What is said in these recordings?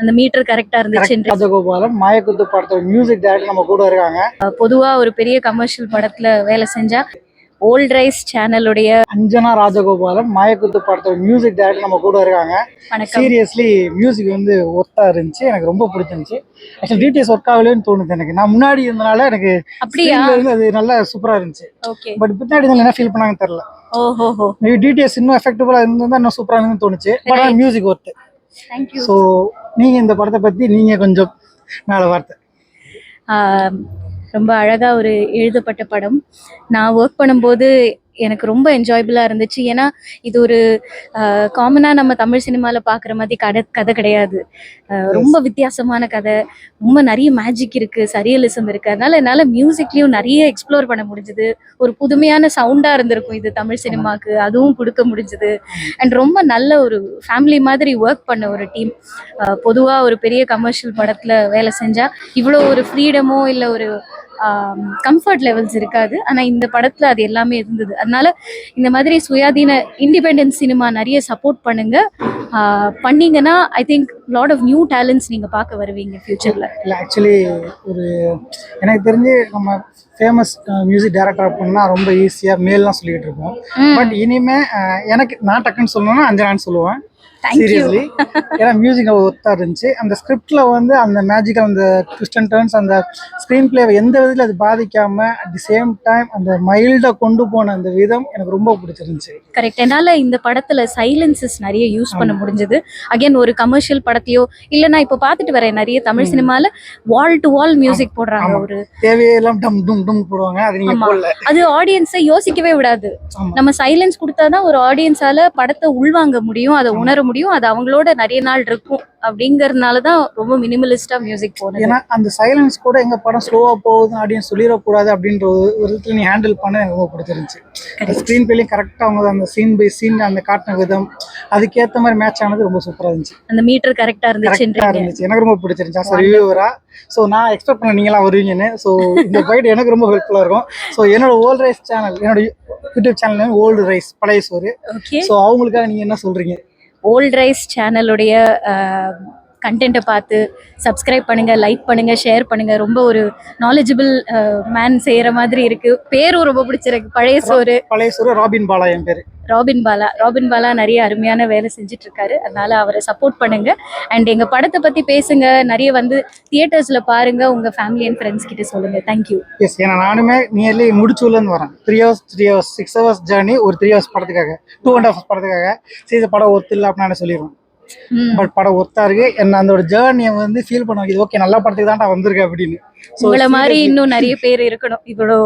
அந்த மீட்டர் கரெக்டா இருந்துச்சு. ராஜகோபாலம் மாயக்குத்து படத்தோட மியூசிக் டைரக்டர் நம்ம கூட இருக்காங்க. பொதுவா ஒரு பெரிய கமர்ஷியல் படத்துல வேலை செஞ்சா ஓல்ட் ரைஸ் சேனலுடைய அஞ்சனா ராஜகோபாலம் மாயக்குத்து படத்தோட மியூசிக் டைரக்டர் நம்ம கூட இருக்காங்க. சீரியஸ்லி மியூசிக் வந்து ஒர்த்தா இருந்துச்சு. எனக்கு ரொம்ப பிடிச்சிருந்துச்சு. ஆக்சுவலி டிடிஎஸ் ஒர்க் ஆகலன்னு தோணுது எனக்கு. நான் முன்னாடி இருந்தனால எனக்கு அப்படியா? அது நல்லா சூப்பரா இருந்துச்சு. ஓகே பட் பின்னாடி என்ன ஃபீல் பண்ணாங்கன்னு தெரியல. மேபி டிடிஎஸ் இன்னும் எஃபெக்டிவா இருந்தா இன்னும் சூப்பரா இருந்துன்னு தோணுச்சு. பட் மியூசிக் ஒர்த்து ஸோ நீங்க இந்த படத்தை பத்தி நீங்க கொஞ்சம் மேல வார்த்தை. ரொம்ப அழகா ஒரு எழுதப்பட்ட படம். நான் ஒர்க் பண்ணும்போது எனக்கு ரொம்ப என்ஜாயபிளாக இருந்துச்சு. ஏன்னா இது ஒரு காமனாக நம்ம தமிழ் சினிமாவில் பார்க்குற மாதிரி கதை கதை கிடையாது. ரொம்ப வித்தியாசமான கதை. ரொம்ப நிறைய மேஜிக் இருக்குது சரியலிசம் இருக்குது அதனால என்னால் மியூசிக்லேயும் நிறைய எக்ஸ்ப்ளோர் பண்ண முடிஞ்சுது. ஒரு புதுமையான சவுண்டாக இருந்திருக்கும் இது தமிழ் சினிமாக்கு அதுவும் கொடுக்க முடிஞ்சுது. அண்ட் ரொம்ப நல்ல ஒரு ஃபேமிலி மாதிரி ஒர்க் பண்ண ஒரு டீம் பொதுவாக ஒரு பெரிய கமர்ஷியல் படத்தில் வேலை செஞ்சால் இவ்வளோ ஒரு ஃப்ரீடமோ இல்லை ஒரு கம்ஃபர்ட் லெவல்ஸ் இருக்காது. ஆனால் இந்த படத்தில் அது எல்லாமே இருந்தது. அதனால இந்த மாதிரி சுயாதீன இண்டிபெண்டன்ஸ் சினிமா நிறைய சப்போர்ட் பண்ணுங்க. பண்ணீங்கன்னா I think lot of new talents நீங்கள் பார்க்க வருவீங்க ஃப்யூச்சரில் இல்லை ஆக்சுவலி ஒரு எனக்கு தெரிஞ்சு நம்ம ஃபேமஸ் மியூசிக் டைரக்டர் அப்படின்னா ரொம்ப ஈஸியாக மேல்லாம் சொல்லிட்டு இருப்போம். பட் இனிமே எனக்கு நான் டக்குன்னு சொல்லணும்னா அஞ்சனான்னு சொல்லுவேன். சீரியஸ்லி ஏன்னா மியூசிக் ஒர்த்தா இருந்துச்சு. அந்த ஸ்கிரிப்ட்ல வந்து அந்த மேஜிக்கல் அந்த ட்விஸ்ட் அண்ட் டர்ன்ஸ் அந்த ஸ்க்ரீன் பிளேவை எந்த விதத்தில் அது பாதிக்காம அட் தி சேம் டைம் அந்த மைல்டாக கொண்டு போன அந்த விதம் எனக்கு ரொம்ப பிடிச்சிருந்துச்சு. கரெக்ட் என்னால் இந்த படத்தில் சைலன்சஸ் நிறைய யூஸ் பண்ண முடிஞ்சது. அகைன் ஒரு கமர்ஷியல் படத்தையோ இல்லை நான் இப்போ பார்த்துட்டு வரேன் நிறைய தமிழ் சினிமாவில் வால் டு வால் மியூசிக் போடுறாங்க. ஒரு தேவையெல்லாம் டம் டும் டும் போடுவாங்க. அது நீங்க ஆமா. போடல. அது ஆடியன்ஸை யோசிக்கவே விடாது. நம்ம சைலன்ஸ் கொடுத்தாதான் ஒரு ஆடியன்ஸால படத்தை உள்வாங்க முடியும். அதை உணர முடியும். அது அவங்களோட நிறைய நாள் இருக்கும் அப்படிங்கறதுனால தான் ரொம்ப மினிமலிஸ்டா மியூசிக் போனது. ஏன்னா அந்த சைலன்ஸ் கூட எங்க படம் ஸ்லோவா போகுது அப்படின்னு சொல்லிடக்கூடாது அப்படின்ற ஒரு விதத்துல நீ ஹேண்டில் பண்ண எனக்கு ரொம்ப பிடிச்சிருந்துச்சு. ஸ்க்ரீன் பிளேலையும் கரெக்டாக அவங்க அந்த சீன் பை சீன் அந்த காட்டின விதம் அதுக்கேற்ற மாதிரி மேட்ச் ஆனது ரொம்ப சூப்பராக இருந்துச்சு. அந்த மீட்டர் கரெக்டா கரெக்டாக இருந்துச்சுன்றீங்க இருந்துச்சு. எனக்கு ரொம்ப பிடிச்சிருந்துச்சு. ரிவ்யூவரா ஸோ நான் எக்ஸ்பெக்ட் பண்ண நீங்களாம் வருவீங்கன்னு ஸோ இந்த ஃபைட் எனக்கு ரொம்ப ஹெல்ப்ஃபுல்லாக இருக்கும். ஸோ என்னோட ஓல்டு ரைஸ் சேனல் என்னோட யூடியூப் சேனல் ஓல்டு ரைஸ் பழைய சோறு. ஸோ அவங்களுக்காக நீங்கள் என்ன சொல்கிறீங்க ஓல்ட் ரைஸ் சேனலுடைய கண்டென்ட்டை பார்த்து சப்ஸ்கிரைப் பண்ணுங்க லைக் பண்ணுங்க ஷேர் பண்ணுங்க. ரொம்ப ஒரு நாலேஜபிள் மேன் செய்யற மாதிரி இருக்கு. பேரும் ரொம்ப பிடிச்சிருக்கு. பழைய சோறு. பழைய சோறு ராபின் பாலா என் பேர். ராபின் பாலா. ராபின் பாலா நிறைய அருமையான வேலை செஞ்சுட்டு இருக்காரு அதனால அவரை சப்போர்ட் பண்ணுங்க. அண்ட் எங்க படத்தை பத்தி பேசுங்க. நிறைய வந்து தியேட்டர்ஸ்ல பாருங்க. உங்க ஃபேமிலி அண்ட் ஃப்ரெண்ட்ஸ் கிட்ட சொல்லுங்க. தேங்க்யூ எஸ் ஏன்னா நானுமே நியர்லி முடிச்சூர்லேருந்து வரேன். Three hours three hours six hours journey ஒரு த்ரீ ஹவர்ஸ் படத்துக்காக டூ அண்ட் ஹவர்ஸ் படத்துக்காக. சரி படம் இல்லை அப்படின்னு நான் சொல்லிடுவேன் பட் படம் ஒர்த்தா இருக்கு. என்ன அந்த ஒரு ஜேர்னியை வந்து ஃபீல் பண்ண வைக்குது ஓகே நல்ல படத்துக்கு தான் வந்திருக்கேன் அப்படின்னு. உங்களை மாதிரி இன்னும் நிறைய பேர் இருக்கணும். இவ்வளோ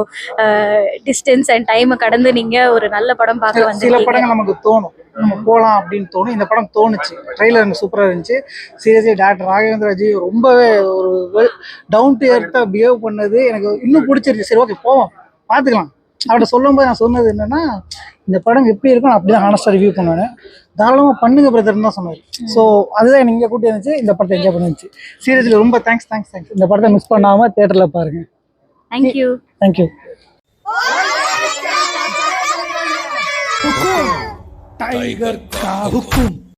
டிஸ்டன்ஸ் அண்ட் டைமை கடந்து நீங்க ஒரு நல்ல படம் பார்க்க சில வந்திருக்கீங்க. படங்கள் நமக்கு தோணும். நம்ம போகலாம் அப்படின்னு தோணும். இந்த படம் தோணுச்சு. ட்ரெய்லர் எனக்கு சூப்பராக இருந்துச்சு. சீரியஸ்லி டேரக்டர் ராகவேந்திரஜி ரொம்பவே ஒரு டவுன் டு எர்த்தாக பிஹேவ் பண்ணது எனக்கு இன்னும் பிடிச்சிருச்சு. சரி ஓகே போவோம். பார்த்துக்கலாம். அவர்கிட்ட சொல்லும்போது நான் சொன்னது என்னென்னா இந்த படம் எப்படி இருக்கும் அப்படி தான் ஹானஸ்டாக ரிவ்யூ பண்ணுவேன். தாராளமாக பண்ணுங்க பிரதர்னு தான் சொன்னார் ஸோ அதுதான் எனக்கு இங்கே கூட்டி இருந்துச்சு இந்த படத்தை என்ஜாய் பண்ணிருந்துச்சு சீரியஸில் ரொம்ப தேங்க்ஸ் தேங்க்ஸ் தேங்க்ஸ் இந்த படத்தை மிஸ் பண்ணாமல் தேட்டரில் பாருங்கள் தேங்க்யூ தேங்க்யூ டைகர் காவுக்கும்